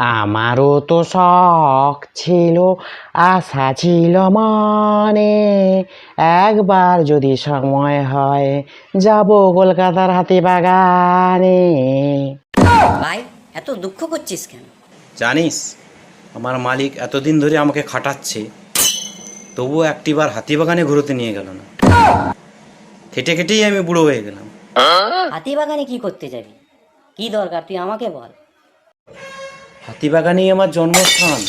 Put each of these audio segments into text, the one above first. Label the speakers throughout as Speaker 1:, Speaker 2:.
Speaker 1: আমারও তো শখ ছিল আশা ছিল মনে। একবার যদি সময় হয় যাব কলকাতার হাতিবাগানে।
Speaker 2: ভাই এত দুঃখ করছিস কেন?
Speaker 3: জানিস আমার মালিক এতদিন ধরে আমাকে খাটাচ্ছে তবুও একটিবার হাতিবাগানে ঘুরোতে নিয়ে গেল না। খেটে খেটেই আমি বুড়ো হয়ে গেলাম।
Speaker 2: হাতিবাগানে কি করতে যাবি? কি দরকার? তুই আমাকে বল।
Speaker 3: হাতিবাগানেই আমার জন্মস্থান।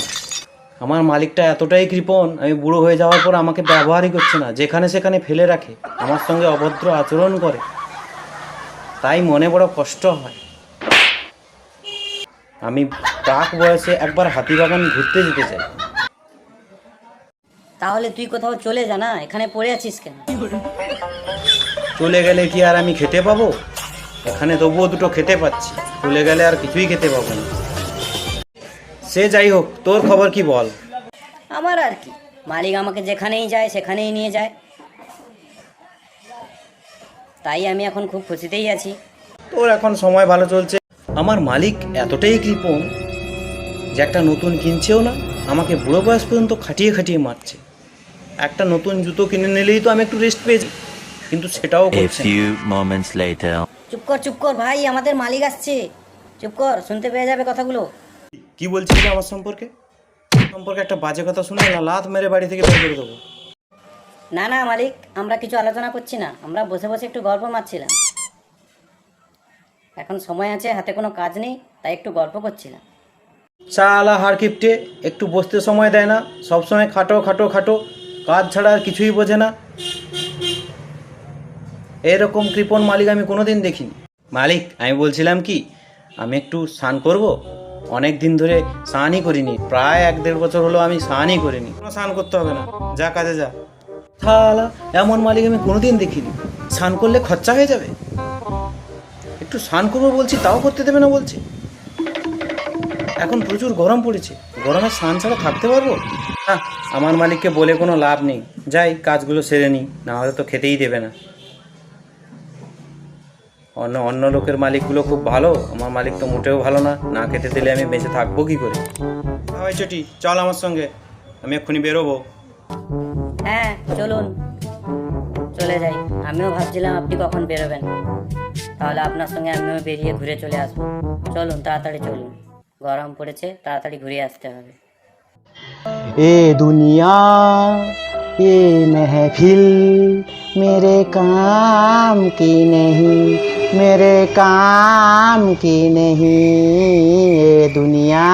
Speaker 3: আমার মালিকটা এতটাই কৃপণ আমি বুড়ো হয়ে যাওয়ার পর আমাকে ব্যবহারই করছে না যেখানে সেখানে ফেলে রাখে আমার সঙ্গে অভদ্র আচরণ করে। তাই মনে বড় কষ্ট হয়। আমি প্রাক বয়সে একবার হাতিবাগান ঘুরতে যেতে চাই।
Speaker 2: তাহলে তুই কোথাও চলে যা না এখানে পড়ে আছিস কেন?
Speaker 3: চলে গেলে কি আর আমি খেতে পাবো? এখানে তবুও দুটো খেতে পাচ্ছি চলে গেলে আর কিছুই খেতে পাবো না। সে যাই হোক তোর খবর কি বল?
Speaker 2: আমার আর কি। মালিক আমাকে যেখানেই যায় সেখানেই নিয়ে যায়। তাই আমি এখন খুব খুশিতেই আছি।
Speaker 3: তোর এখন সময় ভালো চলছে। আমার মালিক এতটাই কৃপণ যে একটা নতুন কিনছেও না আমাকে বুড়ো বয়স পর্যন্ত খাটিয়ে খাটিয়ে মারছে। একটা নতুন জুতো কিনে নিলেই তো আমি একটু রেস্ট পেয়েছি কিন্তু সেটাও করছে.
Speaker 2: চুপ কর চুপ কর ভাই আমাদের মালিক আসছে। চুপ কর শুনতে পেয়ে যাবে কথাগুলো।
Speaker 3: কি বলছিস আমার সম্পর্কে? সম্পর্কে একটা বাজে কথা শুনে না লাত মেরে বাড়ি থেকে বের করে দেবো।
Speaker 2: না না মালিক আমরা কিছু আলোচনা করছি না। আমরা বসে বসে একটু গল্প মারছিলাম। এখন সময় আছে হাতে কোনো কাজ নেই তাই একটু গল্প করছিলাম।
Speaker 3: চালা হাড় কিপটে একটু বসতে সময় দেয় না। সবসময় খাটো খাটো খাটো কাজ ছাড়া আর কিছুই বোঝে না। এরকম কৃপণ মালিক আমি কোনোদিন দেখিনি। মালিক আমি বলছিলাম কি আমি একটু স্নান করব? অনেক দিন ধরে স্নানই করিনি। প্রায় এক দেড় বছর হলো আমি স্নানই করিনি। কোনো স্নান করতে হবে না। যা কাজে যা। থালা এমন মালিক আমি কোনোদিন দেখিনি। স্নান করলে খরচা হয়ে যাবে। একটু স্নান করব বলছি তাও করতে দেবে না বলছে। এখন প্রচুর গরম পড়েছে। গরমে স্নান ছাড়া থাকতে পারব? হ্যাঁ আমার মালিককে বলে কোনো লাভ নেই। যাই কাজগুলো সেরে নিই। না হলে তো খেতেই দেবে না। অন্য অন্য লোকের মালিকগুলো খুব ভালো আমার মালিক তো মোটেও ভালো না না খেতে দিলে আমি বেঁচে থাকব কি করে? ভাই চটি চল আমার সঙ্গে আমি এক্ষুনি বেরোবো।
Speaker 2: হ্যাঁ চলুন। চলে যাই। আমিও ভাবছিলাম আপনি কখন বেরোবেন। তাহলে আপনার সঙ্গে আমিও বেরিয়ে ঘুরে চলে আসব। চলুন তাড়াতাড়ি চলুন। গরম পড়েছে তাড়াতাড়ি ঘুরে আসতে হবে।
Speaker 1: এ দুনিয়া এ মেহফিল মেরে কাম কি নেই? मेरे काम की नहीं ये दुनिया।